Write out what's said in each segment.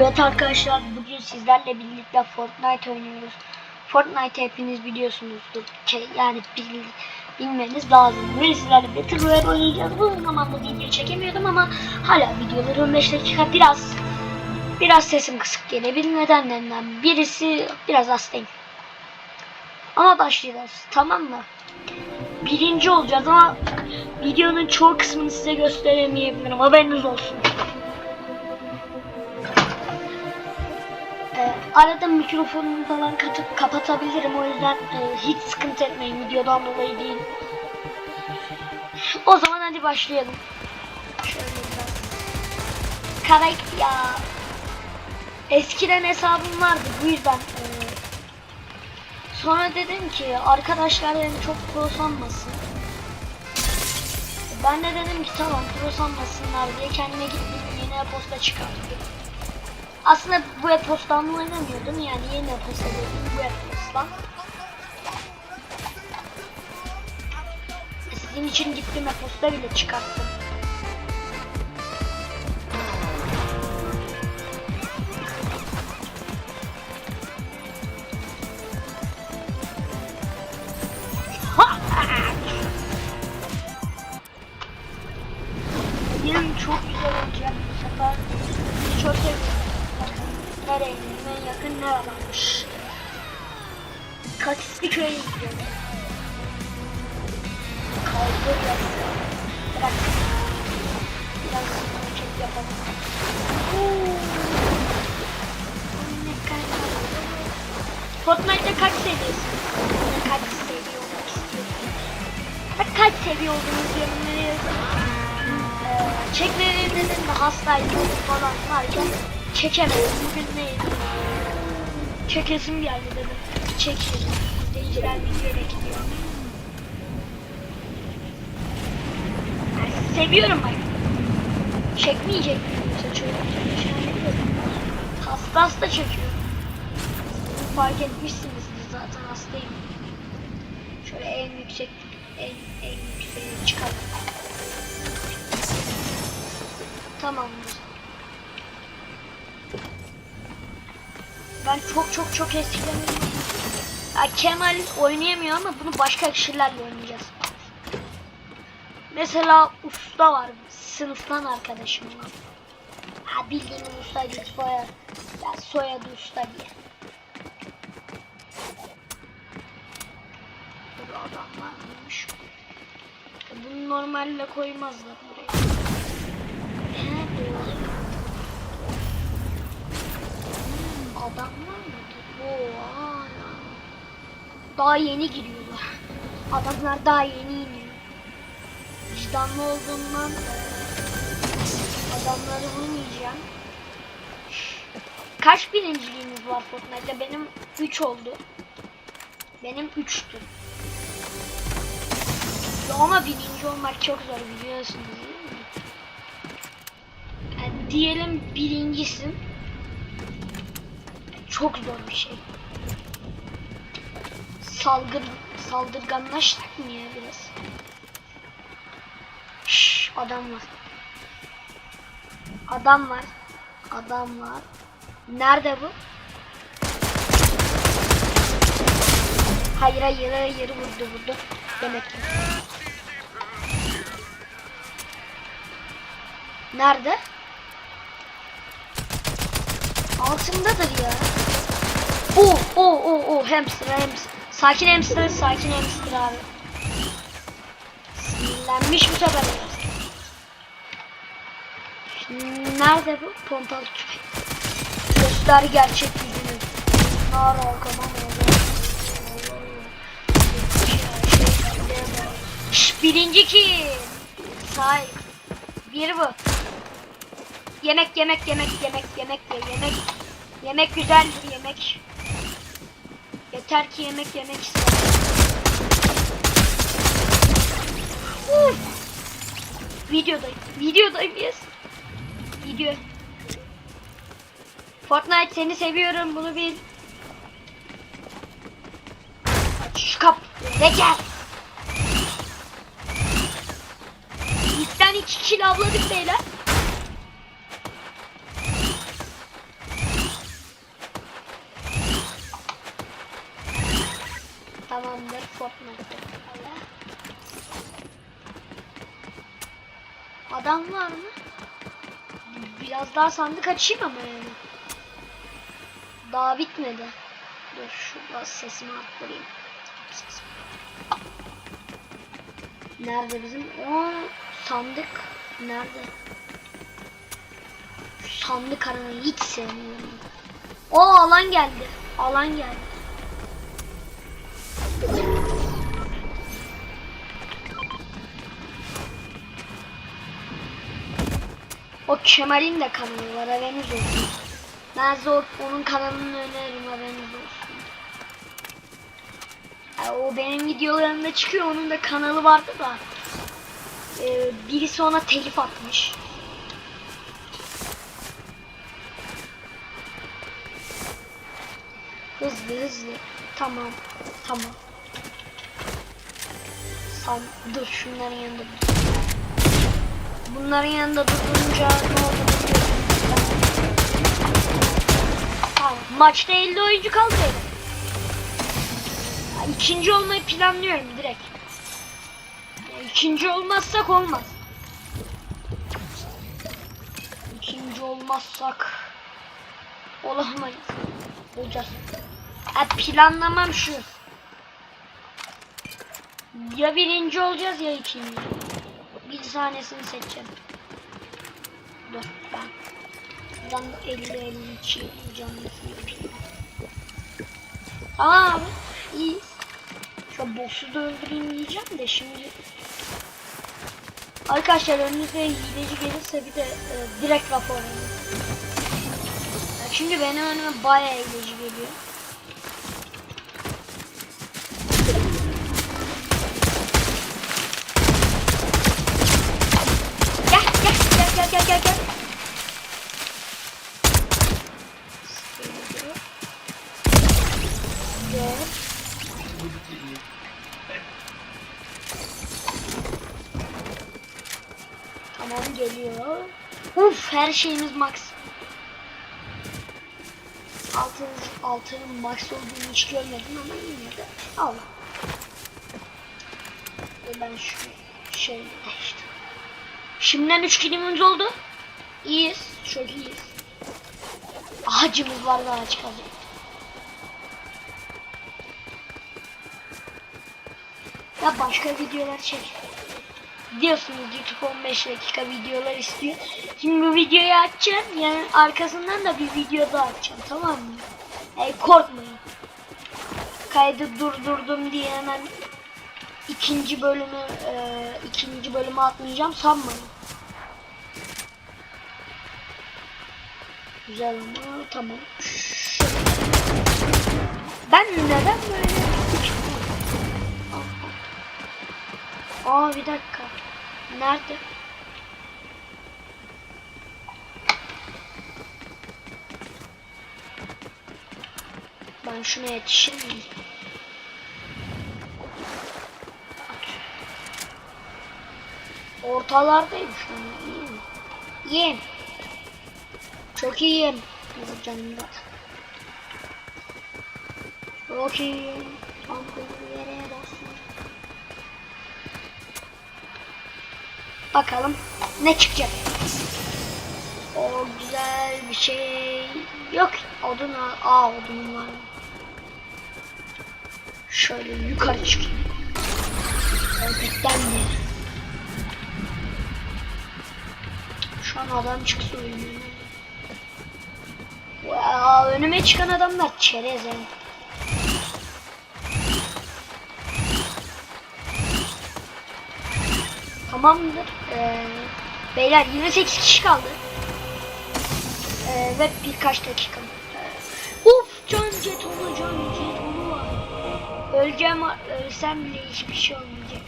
Evet arkadaşlar bugün sizlerle birlikte Fortnite oynuyoruz. Fortnite hepiniz biliyorsunuzdur. Ke- Yani bil, bilmeniz lazım. Bugün sizlerle Battle Royale oynayacağız. Uzun zamandır video çekemiyordum ama hala videoları 15 dakika biraz biraz sesim kısık gelebilir nedenlerinden. Birisi biraz hastayım. Ama başlayacağız tamam mı? Birinci olacağız ama videonun çoğu kısmını size gösteremeyebilirim. Haberiniz olsun. Arada mikrofonumu falan katıp kapatabilirim o yüzden e, hiç sıkıntı etmeyin videodan dolayı değil. O zaman hadi başlayalım. Şöyle. Karak ya. Eskiden hesabım vardı bu yüzden. e, sonra dedim ki arkadaşlar beni çok pro sanmasın. Ben de dedim ki tamam pro sanmasınlar diye kendime gittim yeni e-posta çıkarttım. Aslında bu e-postan oynamıyordum yani yeni e-posta dedim bu e-postan. Sizin için gittim e-posta bile çıkarttım. Yapalım. Fortnite'da kaç seviyesin? Kaç seviye olmak kaç seviye olduğunuzu yorumlara yazın. Ee, çekmelerimden de hastaydım falan varken çekemedim. Bugün neydi? Çekesim geldi dedim. Çekeyim. İzleyiciler video bekliyor. Yani seviyorum bak. Çekmeyecek miyim? Çekiyorum. Hasta hasta çekiyorum. Fark etmişsinizdir zaten hastayım. Şöyle en yüksek en en yükseğe çıkalım. Tamamdır. Ben çok çok çok eskiden ya Kemal oynayamıyor ama bunu başka kişilerle oynayacağız. Mesela usta var sınıftan arkadaşım var. Ha bildiğin usta değil soyadı. Ya soyadı usta diye. Burada adam varmış. Bunu normalde koymazlar buraya. He doğru. Adam var? Oha. Daha yeni giriyorlar. Adamlar daha yeni iniyor. Vicdanlı olduğumdan adamları vurmayacağım. Kaç birinciliğimiz var Fortnite'da? Benim 3 oldu. Benim 3'tü. Ama birinci olmak çok zor biliyorsunuz değil mi? Yani diyelim birincisin. Çok zor bir şey. Salgın, saldırganlaştık mı ya biraz? Şşş, adam var. Adam var. Adam var. Nerede bu? Hayır hayır hayır vurdu vurdu. Demek ki. Nerede? Altındadır ya. Oh oh oh oh hamster hamster. Sakin hamster sakin hamster abi. Sinirlenmiş bu sefer Nerede bu? Pompalı tüfek. Göster gerçek yüzünü. Nar arkadan Şş, birinci ki. Sahip. Bir bu. Yemek yemek yemek yemek yemek ye yemek. Yemek güzeldir yemek. Yeter ki yemek yemek istedim. Videodayım. Videodayım yes. Gidiyor. Fortnite seni seviyorum bunu bil. Şu kap. Ne gel. İlkten iki kill avladık beyler. Tamamdır Fortnite. Adam var mı? Biraz daha sandık açayım ama yani. Daha bitmedi. Dur şurada sesimi arttırayım. Nerede bizim? O sandık. Nerede? Sandık aramayı hiç sevmiyorum. O alan geldi. Alan geldi. O Kemal'in de kanalı var haberiniz olsun. Ben o- onun kanalını öneririm haberiniz olsun. Ya o benim videolarımda çıkıyor onun da kanalı vardı da. Ee, birisi ona telif atmış. Hızlı hızlı. Tamam. Tamam. San dur şunların yanında dur. Bunların yanında durunca ne oldu biliyorum. Tamam. Maçta 50 oyuncu. Ya, İkinci olmayı planlıyorum direkt. İkinci olmazsak olmaz. İkinci olmazsak olamayız. Olacağız. Ya, planlamam şu. Ya birinci olacağız ya ikinci. Bir tanesini seçeceğim. Dur ben. Buradan 50 52 canlısını yapayım. Tamam. İyi. Şu boss'u da öldüreyim diyeceğim de şimdi. Arkadaşlar önünüze hileci gelirse bir de e, direkt rapor verin. Ya Çünkü benim önüme bayağı hileci geliyor. Her şeyimiz max. Altın, altının max olduğunu hiç görmedim ama yine de al. Ve ben şu şey işte. Şimdiden 3 kilimimiz oldu. İyiyiz. Çok iyiyiz. Ağacımız var daha çıkacak. Ya başka videolar çek. Biliyorsunuz YouTube 15 dakika videolar istiyor. Şimdi bu videoyu açacağım. Yani arkasından da bir video daha açacağım. Tamam mı? Yani korkmayın. Kaydı durdurdum diye hemen ikinci bölümü e, ikinci bölümü atmayacağım sanmayın. Güzel ama tamam. Ben neden böyle Aa bir dakika. Nerede? Ben şuna yetişir miyim? Ortalardayım şu an. İyi? İyiyim. Çok iyiyim. Bu canımda. Çok iyiyim. Bir yere basın. Bakalım ne çıkacak. O güzel bir şey yok. Odun var. Aa odun var. Şöyle yukarı çıkayım. Ördekten de. Şu an adam çıksa oynuyor. Wow, önüme çıkan adamlar çerez he. Tamamdır. Ee, beyler 28 kişi kaldı. Ee, ve birkaç dakika. Ee, Uf can jetonu can jetonu var. Öleceğim ölsem bile hiçbir şey olmayacak.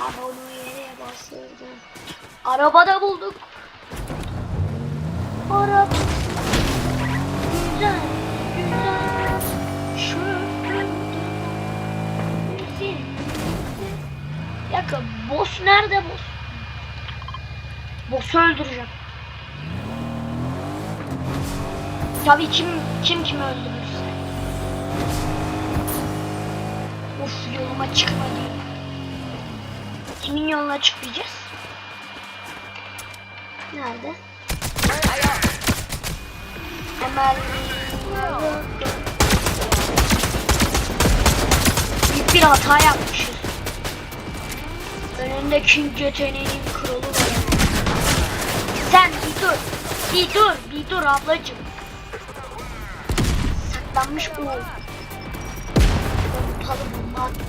Ama onu yere bastırdım. Arabada bulduk. Araba. Nerede boss? Boss'u öldüreceğim. Tabii kim kim kimi öldürürse. Of yoluma çıkma diyor. Kimin yoluna çıkmayacağız? Nerede? Hemen büyük bir hata yapmışız. Önünde King yeteneğinin kralı var. Sen bir dur. Bir dur. Bir dur ablacım. Saklanmış bu. Pompalı bomba attı.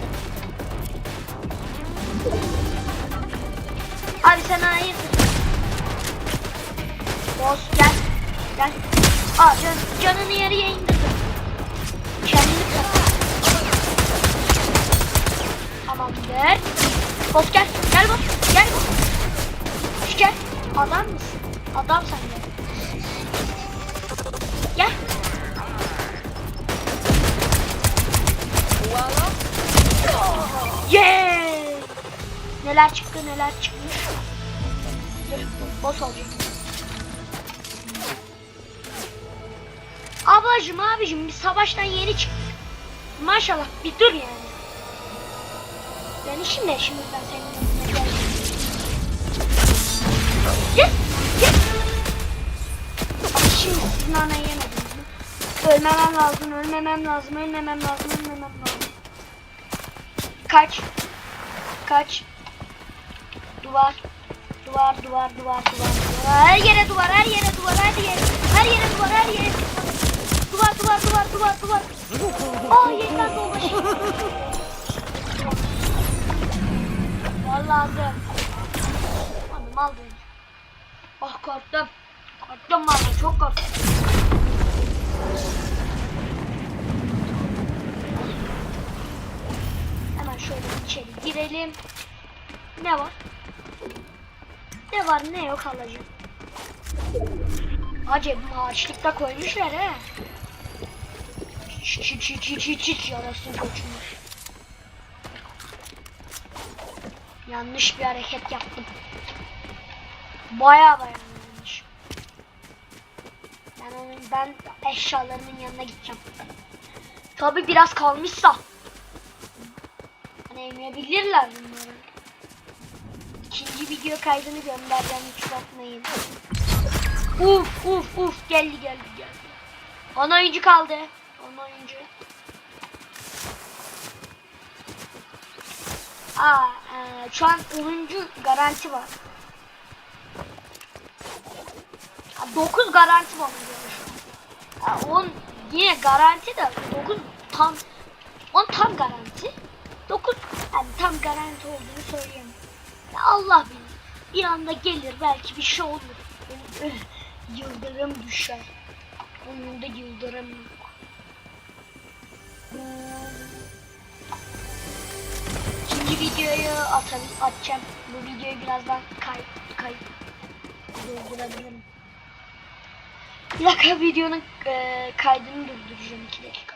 Abi sen hayırdır? Boss gel. Gel. Aa can, canını yarıya indirdim. Kendini bırak. Tamamdır. Boss gel. Gel boss. Gel. Hoş gel. Adam mısın? Adam sen de. Gel. Yeah! Neler çıktı neler çıkmış. Boss olacak. Ablacım abicim biz savaştan yeni çıktık. Maşallah bir dur yani. Yani şimdi şimdi ben senin yanına geldim. Gel gel. Ama şimdi sizin anayı yemediniz mi? Ölmemem lazım, ölmemem lazım, ölmemem lazım, ölmemem lazım. Kaç. Kaç. Duvar. Duvar, duvar, duvar, duvar, duvar. Her yere duvar, her yere duvar, her yere. Her yere duvar, her yere duvar. Duvar, duvar, duvar, duvar. Aa yeniden dolaşıyor. Lazım. Mal beni. Ah korktum. Korktum valla çok korktum. Hemen şöyle içeri girelim. Ne var? Ne var ne yok alacağım. Acaba maaşlıkta koymuşlar he. Hiç hiç hiç hiç hiç yarasın koçmuş. Yanlış bir hareket yaptım. Baya baya yanlış. Ben onun ben eşyalarımın yanına gideceğim. Tabi biraz kalmışsa. Hani emebilirler bunları. İkinci video kaydını göndereceğim hiç bakmayın. Uf uf uf geldi geldi geldi. 10 oyuncu kaldı. 10 oyuncu. Aa, e, şu an 10. garanti var. 9 garanti var an. 10 yine garanti de 9 tam 10 tam garanti. 9 yani tam garanti olduğunu söyleyemem. Ya Allah bilir. Bir anda gelir belki bir şey olur. Yıldırım düşer. Onun da yıldırım yok. İkinci videoyu atalım, atacağım. Bu videoyu birazdan kay, kay, durdurabilirim. Bir dakika videonun e, kaydını durduracağım 2 dakika.